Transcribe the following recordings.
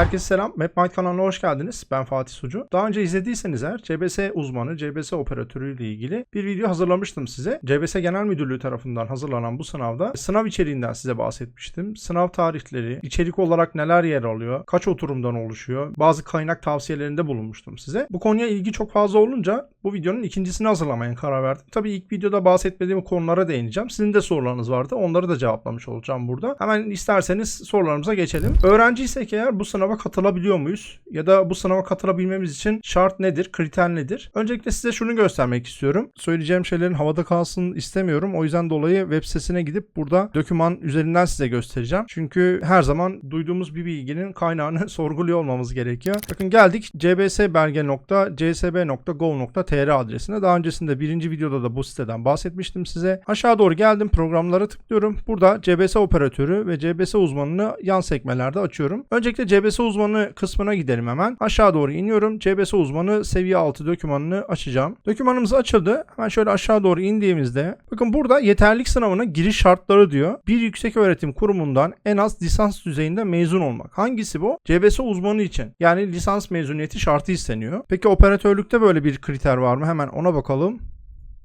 Herkese selam. MapMind kanalına hoş geldiniz. Ben Fatih Sucu. Daha önce izlediyseniz eğer CBS uzmanı, CBS operatörü ile ilgili bir video hazırlamıştım size. CBS Genel Müdürlüğü tarafından hazırlanan bu sınavda sınav içeriğinden size bahsetmiştim. Sınav tarihleri, içerik olarak neler yer alıyor, kaç oturumdan oluşuyor, bazı kaynak tavsiyelerinde bulunmuştum size. Bu konuya ilgi çok fazla olunca bu videonun ikincisini hazırlamaya karar verdim. Tabii ilk videoda bahsetmediğim konulara değineceğim. Sizin de sorularınız vardı. Onları da cevaplamış olacağım burada. Hemen isterseniz sorularımıza geçelim. Öğrenciysek eğer bu sınava katılabiliyor muyuz? Ya da bu sınava katılabilmemiz için şart nedir? Kriter nedir? Öncelikle size şunu göstermek istiyorum. Söyleyeceğim şeylerin havada kalsın istemiyorum. O yüzden dolayı web sitesine gidip burada doküman üzerinden size göstereceğim. Çünkü her zaman duyduğumuz bir bilginin kaynağını sorguluyor olmamız gerekiyor. Bakın geldik cbsbelge.csb.gov.tr adresine. Daha öncesinde birinci videoda da bu siteden bahsetmiştim size. Aşağı doğru geldim programlara tıklıyorum. Burada CBS operatörü ve CBS uzmanını yan sekmelerde açıyorum. Öncelikle CBS uzmanı kısmına gidelim hemen. Aşağı doğru iniyorum. CBS uzmanı seviye 6 dokümanını açacağım. Dokümanımız açıldı. Hemen şöyle aşağı doğru indiğimizde bakın burada yeterlilik sınavına giriş şartları diyor. Bir yüksek öğretim kurumundan en az lisans düzeyinde mezun olmak. Hangisi bu? CBS uzmanı için. Yani lisans mezuniyeti şartı isteniyor. Peki operatörlükte böyle bir kriter var mı? Hemen ona bakalım.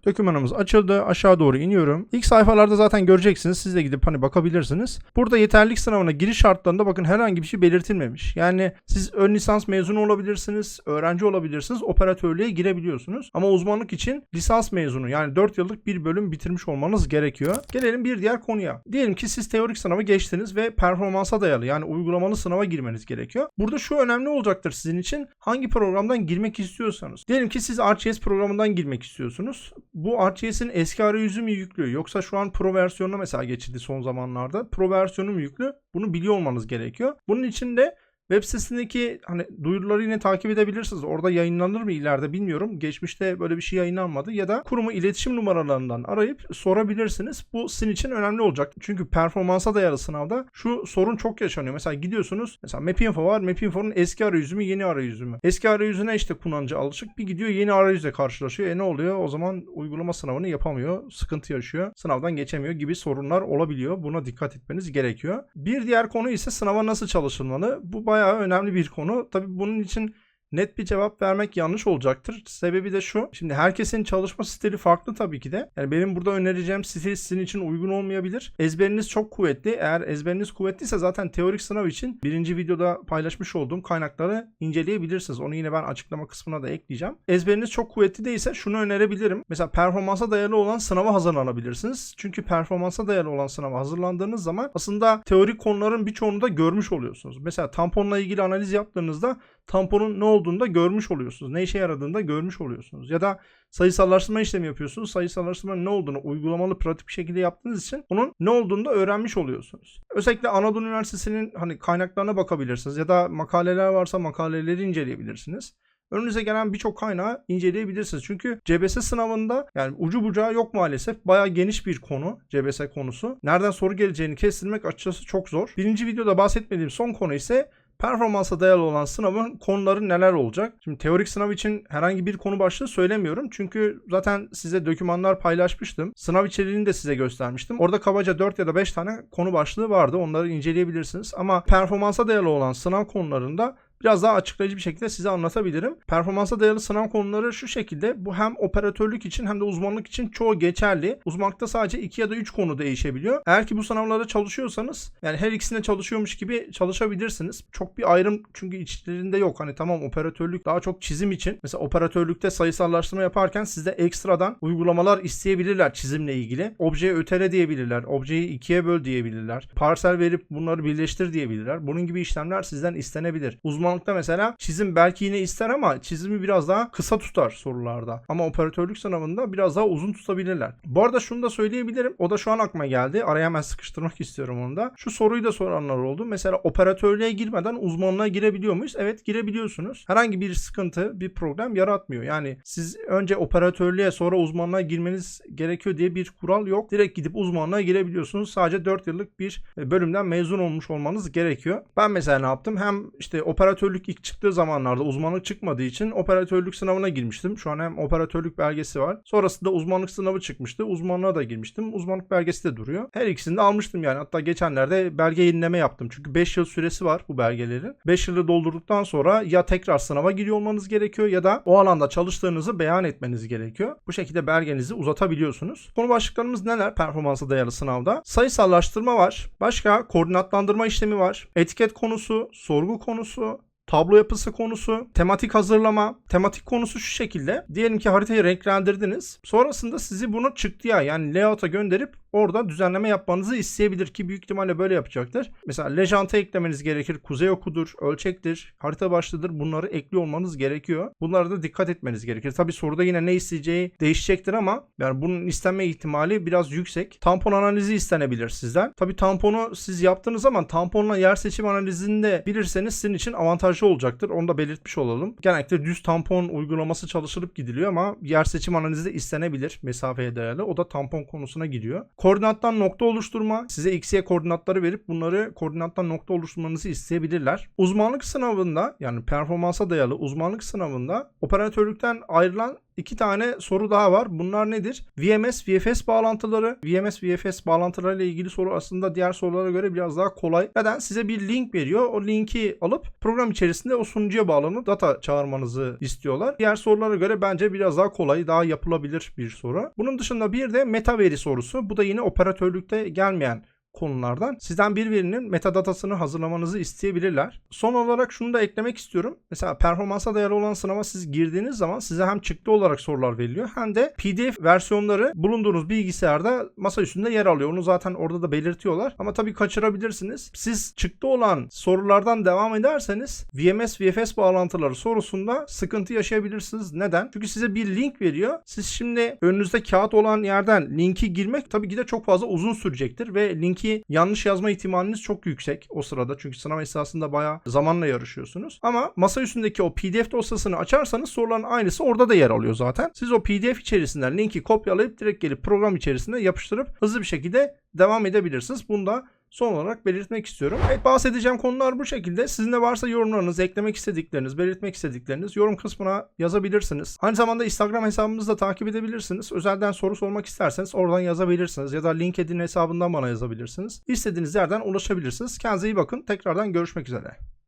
Dokümanımız açıldı. Aşağı doğru iniyorum. İlk sayfalarda zaten göreceksiniz. Siz de gidip hani bakabilirsiniz. Burada yeterlilik sınavına giriş şartlarında bakın herhangi bir şey belirtilmemiş. Yani siz ön lisans mezunu olabilirsiniz, öğrenci olabilirsiniz, operatörlüğe girebiliyorsunuz. Ama uzmanlık için lisans mezunu yani 4 yıllık bir bölüm bitirmiş olmanız gerekiyor. Gelelim bir diğer konuya. Diyelim ki siz teorik sınavı geçtiniz ve performansa dayalı yani uygulamalı sınava girmeniz gerekiyor. Burada şu önemli olacaktır sizin için. Hangi programdan girmek istiyorsanız. Diyelim ki siz ArcGIS programından girmek istiyorsunuz bu ArcGIS'in eski arayüzü mü yüklü yoksa şu an Pro versiyonuna mesela geçildi son zamanlarda. Pro versiyonu mu yüklü? Bunu biliyor olmanız gerekiyor. Bunun için de Web sitesindeki hani duyuruları yine takip edebilirsiniz. Orada yayınlanır mı ileride bilmiyorum. Geçmişte böyle bir şey yayınlanmadı ya da kurumu iletişim numaralarından arayıp sorabilirsiniz. Bu sizin için önemli olacak. Çünkü performansa dayalı sınavda şu sorun çok yaşanıyor. Mesela gidiyorsunuz mesela Mapinfo var. Mapinfo'nun eski arayüzü mü yeni arayüzü mü? Eski arayüzüne işte kullanıcı alışık. Bir gidiyor yeni arayüzle karşılaşıyor. E ne oluyor? O zaman uygulama sınavını yapamıyor. Sıkıntı yaşıyor. Sınavdan geçemiyor gibi sorunlar olabiliyor. Buna dikkat etmeniz gerekiyor. Bir diğer konu ise sınava nasıl çalışılmalı? Bu bayağı önemli bir konu. Tabii bunun için net bir cevap vermek yanlış olacaktır. Sebebi de şu. Şimdi herkesin çalışma stili farklı tabii ki de. Yani benim burada önereceğim stil sizin için uygun olmayabilir. Ezberiniz çok kuvvetli. Eğer ezberiniz kuvvetliyse zaten teorik sınav için birinci videoda paylaşmış olduğum kaynakları inceleyebilirsiniz. Onu yine ben açıklama kısmına da ekleyeceğim. Ezberiniz çok kuvvetli değilse şunu önerebilirim. Mesela performansa dayalı olan sınava hazırlanabilirsiniz. Çünkü performansa dayalı olan sınava hazırlandığınız zaman aslında teorik konuların birçoğunu da görmüş oluyorsunuz. Mesela tamponla ilgili analiz yaptığınızda tamponun ne olduğunu da görmüş oluyorsunuz. Ne işe yaradığını da görmüş oluyorsunuz. Ya da sayısallaştırma işlemi yapıyorsunuz. Sayısallaştırmanın ne olduğunu uygulamalı pratik bir şekilde yaptığınız için bunun ne olduğunu da öğrenmiş oluyorsunuz. Özellikle Anadolu Üniversitesi'nin hani kaynaklarına bakabilirsiniz ya da makaleler varsa makaleleri inceleyebilirsiniz. Önünüze gelen birçok kaynağı inceleyebilirsiniz. Çünkü CBS sınavında yani ucu bucağı yok maalesef. Bayağı geniş bir konu CBS konusu. Nereden soru geleceğini kestirmek açıkçası çok zor. Birinci videoda bahsetmediğim son konu ise performansa dayalı olan sınavın konuları neler olacak? Şimdi teorik sınav için herhangi bir konu başlığı söylemiyorum. Çünkü zaten size dokümanlar paylaşmıştım. Sınav içeriğini de size göstermiştim. Orada kabaca 4 ya da 5 tane konu başlığı vardı. Onları inceleyebilirsiniz. Ama performansa dayalı olan sınav konularında biraz daha açıklayıcı bir şekilde size anlatabilirim. Performansa dayalı sınav konuları şu şekilde. Bu hem operatörlük için hem de uzmanlık için çoğu geçerli. Uzmanlıkta sadece 2 ya da 3 konu değişebiliyor. Eğer ki bu sınavlarda çalışıyorsanız yani her ikisine çalışıyormuş gibi çalışabilirsiniz. Çok bir ayrım çünkü içlerinde yok. Hani tamam operatörlük daha çok çizim için. Mesela operatörlükte sayısallaştırma yaparken sizde ekstradan uygulamalar isteyebilirler çizimle ilgili. Objeyi ötele diyebilirler. Objeyi ikiye böl diyebilirler. Parsel verip bunları birleştir diyebilirler. Bunun gibi işlemler sizden istenebilir. Uzman uzmanlıkta mesela çizim belki yine ister ama çizimi biraz daha kısa tutar sorularda. Ama operatörlük sınavında biraz daha uzun tutabilirler. Bu arada şunu da söyleyebilirim. O da şu an aklıma geldi. Araya hemen sıkıştırmak istiyorum onu da. Şu soruyu da soranlar oldu. Mesela operatörlüğe girmeden uzmanlığa girebiliyor muyuz? Evet girebiliyorsunuz. Herhangi bir sıkıntı, bir problem yaratmıyor. Yani siz önce operatörlüğe sonra uzmanlığa girmeniz gerekiyor diye bir kural yok. Direkt gidip uzmanlığa girebiliyorsunuz. Sadece 4 yıllık bir bölümden mezun olmuş olmanız gerekiyor. Ben mesela ne yaptım? Hem işte operatör operatörlük ilk çıktığı zamanlarda uzmanlık çıkmadığı için operatörlük sınavına girmiştim. Şu an hem operatörlük belgesi var. Sonrasında uzmanlık sınavı çıkmıştı. Uzmanlığa da girmiştim. Uzmanlık belgesi de duruyor. Her ikisini de almıştım yani. Hatta geçenlerde belge yenileme yaptım. Çünkü 5 yıl süresi var bu belgelerin. 5 yılı doldurduktan sonra ya tekrar sınava giriyor olmanız gerekiyor ya da o alanda çalıştığınızı beyan etmeniz gerekiyor. Bu şekilde belgenizi uzatabiliyorsunuz. Konu başlıklarımız neler performansa dayalı sınavda? Sayısallaştırma var. Başka koordinatlandırma işlemi var. Etiket konusu, sorgu konusu, Tablo yapısı konusu, tematik hazırlama, tematik konusu şu şekilde. Diyelim ki haritayı renklendirdiniz. Sonrasında sizi bunu çıktıya yani layout'a gönderip orada düzenleme yapmanızı isteyebilir ki büyük ihtimalle böyle yapacaktır. Mesela lejante eklemeniz gerekir. Kuzey okudur, ölçektir, harita başlıdır. Bunları ekliyor olmanız gerekiyor. Bunlara da dikkat etmeniz gerekir. Tabi soruda yine ne isteyeceği değişecektir ama yani bunun istenme ihtimali biraz yüksek. Tampon analizi istenebilir sizden. Tabi tamponu siz yaptığınız zaman tamponla yer seçim analizini de bilirseniz sizin için avantajlı olacaktır. Onu da belirtmiş olalım. Genellikle düz tampon uygulaması çalışılıp gidiliyor ama yer seçim analizi de istenebilir mesafeye dayalı. O da tampon konusuna giriyor. Koordinattan nokta oluşturma. Size x, y koordinatları verip bunları koordinattan nokta oluşturmanızı isteyebilirler. Uzmanlık sınavında yani performansa dayalı uzmanlık sınavında operatörlükten ayrılan İki tane soru daha var. Bunlar nedir? VMS, VFS bağlantıları. VMS, VFS bağlantılarıyla ilgili soru aslında diğer sorulara göre biraz daha kolay. Neden? Size bir link veriyor. O linki alıp program içerisinde o sunucuya bağlanıp data çağırmanızı istiyorlar. Diğer sorulara göre bence biraz daha kolay, daha yapılabilir bir soru. Bunun dışında bir de meta veri sorusu. Bu da yine operatörlükte gelmeyen konulardan sizden bir verinin metadatasını hazırlamanızı isteyebilirler. Son olarak şunu da eklemek istiyorum. Mesela performansa dayalı olan sınava siz girdiğiniz zaman size hem çıktı olarak sorular veriliyor hem de PDF versiyonları bulunduğunuz bilgisayarda masa üstünde yer alıyor. Onu zaten orada da belirtiyorlar. Ama tabii kaçırabilirsiniz. Siz çıktı olan sorulardan devam ederseniz VMS VFS bağlantıları sorusunda sıkıntı yaşayabilirsiniz. Neden? Çünkü size bir link veriyor. Siz şimdi önünüzde kağıt olan yerden linki girmek tabii ki de çok fazla uzun sürecektir ve linki yanlış yazma ihtimaliniz çok yüksek o sırada. Çünkü sınav esasında bayağı zamanla yarışıyorsunuz. Ama masa üstündeki o PDF dosyasını açarsanız soruların aynısı orada da yer alıyor zaten. Siz o PDF içerisinden linki kopyalayıp direkt gelip program içerisinde yapıştırıp hızlı bir şekilde devam edebilirsiniz. Bunu da son olarak belirtmek istiyorum. Evet bahsedeceğim konular bu şekilde. Sizin de varsa yorumlarınız, eklemek istedikleriniz, belirtmek istedikleriniz yorum kısmına yazabilirsiniz. Aynı zamanda Instagram hesabımızı da takip edebilirsiniz. Özelden soru sormak isterseniz oradan yazabilirsiniz ya da LinkedIn hesabından bana yazabilirsiniz. İstediğiniz yerden ulaşabilirsiniz. Kendinize iyi bakın. Tekrardan görüşmek üzere.